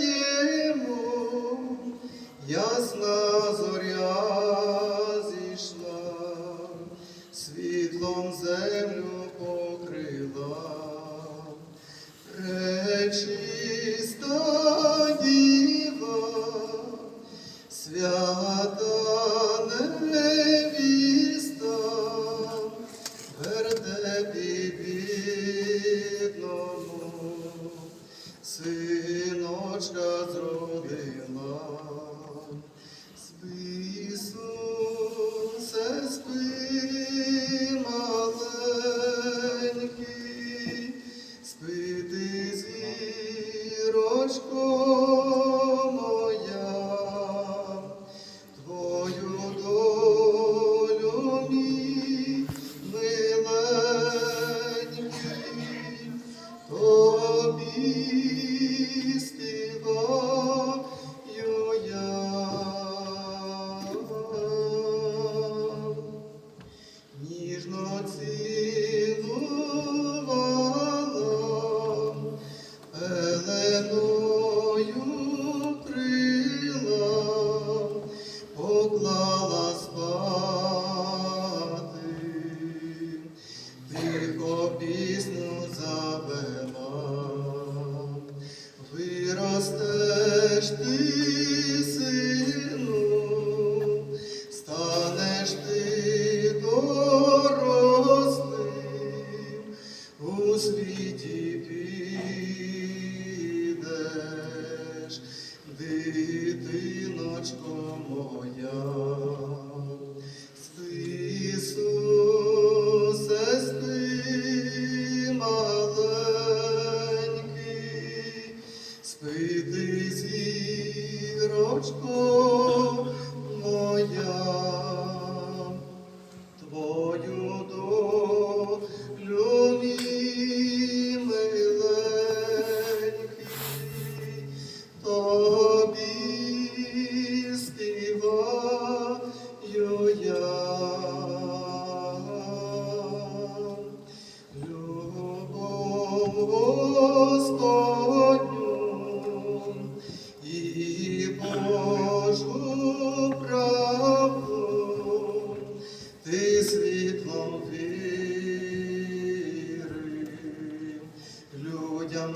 Єму ясна зоря зійшла, світлом землю покрила, речиста діва, свята. Lord, the Lord. Oh, Ти ти зірочко.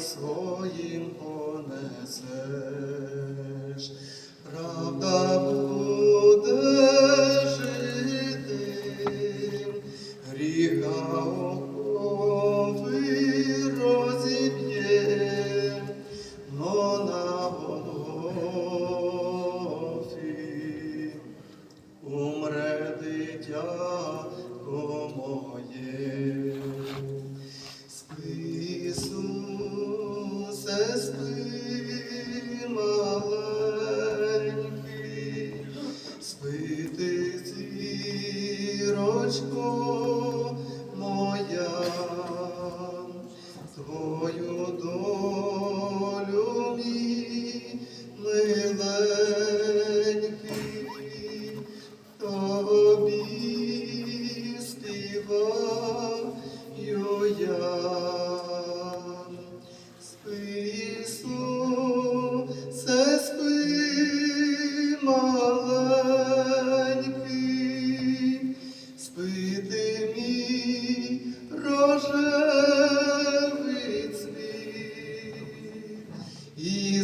своїм понесеш. E